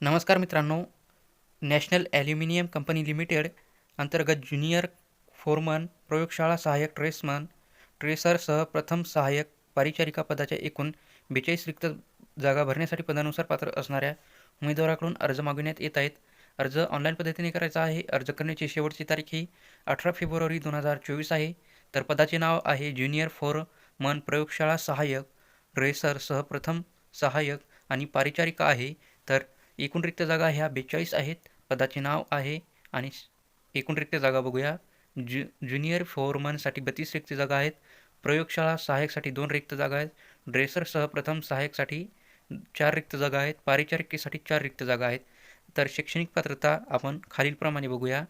नमस्कार मित्रांनो. National aluminium company limited अंतर्गत ज्युनियर फोरमन प्रयोगशाळा सहाय्यक ट्रेसमन ट्रेसरसह प्रथम सहाय्यक परिचारिका पदाच्या एकूण बेचाळीस रिक्त जागा भरण्यासाठी पदानुसार पात्र असणाऱ्या उमेदवाराकडून अर्ज मागविण्यात येत आहेत. अर्ज ऑनलाईन पद्धतीने करायचा आहे. अर्ज करण्याची शेवटची तारीख ही अठरा फेब्रुवारी दोन हजार चोवीस आहे. तर पदाचे नाव आहे ज्युनियर फोरमन प्रयोगशाळा सहाय्यक रेसरसह प्रथम सहाय्यक आणि परिचारिका आहे. तर एकूण रिक्त जागा ह्या बेचाळीस आहेत. पदाचे नाव आहे आणि एकूण रिक्त जागा बघूया. ज्यु ज्युनियर फोरमनसाठी बत्तीस रिक्त जागा आहेत. प्रयोगशाळा सहाय्यकसाठी दोन रिक्त जागा आहेत. ड्रेसरसह प्रथम सहाय्यकसाठी चार रिक्त जागा आहेत. परिचारिकेसाठी चार रिक्त जागा आहेत. तर शैक्षणिक पात्रता आपण खालीलप्रमाणे बघूया.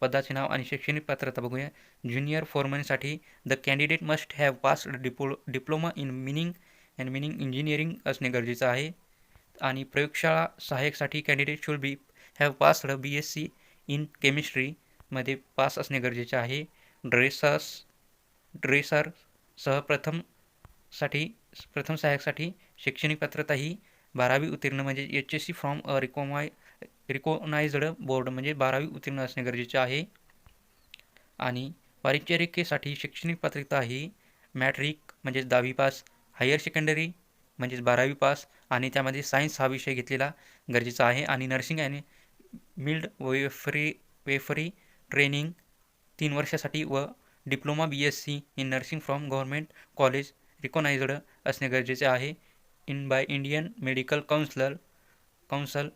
पदाचे नाव आणि शैक्षणिक पात्रता बघूया. Junior फोरमनसाठी the candidate must have passed diplo diploma in mining and mining engineering असणे गरजेचं आहे. आणि प्रयोगशाळा सहाय्यकसाठी candidate should be have passed B S C in केमिस्ट्रीमध्ये pass असणे गरजेचे आहे. ड्रेसर्स ड्रेसर सह प्रथमसाठी प्रथम सहाय्यकसाठी शैक्षणिक पात्रता ही बारावी उत्तीर्ण म्हणजे H S C from a recog recognized board म्हणजे बारावी उत्तीर्ण असणे गरजेचे आहे. आणि परिचारिकेसाठी शैक्षणिक पात्रता ही मॅट्रिक म्हणजेच दहावी पास हायर सेकंडरी म्हणजेच बारावी पास आणि त्यामध्ये सायन्स हा विषय घेतलेला गरजेचा आहे. आणि नर्सिंग आणि मिल्ड वेफरी वेफरी ट्रेनिंग तीन वर्षासाठी व diploma B S C in nursing from government college recognized असणे गरजेचे आहे. In by Indian medical counsellor council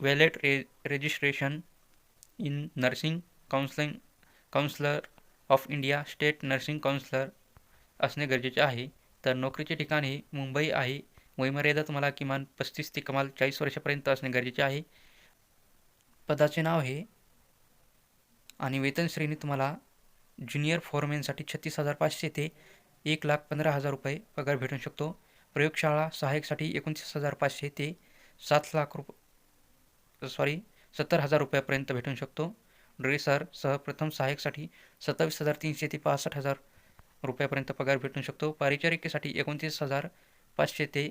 valid re registration in nursing counselling counsellor of India state nursing counsellor असणे गरजेचे आहे. तर नोकरीचे ठिकाण हे मुंबई आहे. वयमर्यादा तुम्हाला किमान पस्तीस ते कमाल चाळीस वर्षापर्यंत असणे गरजेचे आहे. पदाचे नाव हे आणि वेतन श्रेणी तुम्हाला ज्युनियर फोरमॅनसाठी छत्तीस हजार पाचशे ते एक लाख पंधरा हजार रुपये पगार भेटू शकतो. प्रयोगशाळा सहाय्यकसाठी एकोणतीस हजार पाचशे ते सात लाख रुप सॉरी सत्तर हजार रुपयापर्यंत भेटू शकतो. ड्रेसर सह प्रथम सहाय्यकसाठी सत्तावीस हजार तीनशे ते पासष्ट हजार रुपयापर्यंत पगार भेटू शकतो. परिचारिकेसाठी एकोणतीस हजार पाचशे ते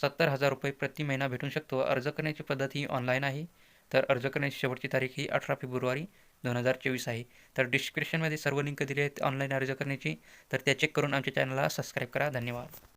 सत्तर हजार रुपये प्रति महिना भेटू शकतो. अर्ज करण्याची पद्धत ही ऑनलाईन आहे. तर अर्ज करण्याची शेवटची तारीख ही अठरा फेब्रुवारी दोन हजार चोवीस आहे. तर डिस्क्रिप्शनमध्ये सर्व लिंक दिले आहेत. ऑनलाईन अर्ज करण्याची. तर त्या चेक करून आमच्या चॅनलला सबस्क्राईब करा. धन्यवाद.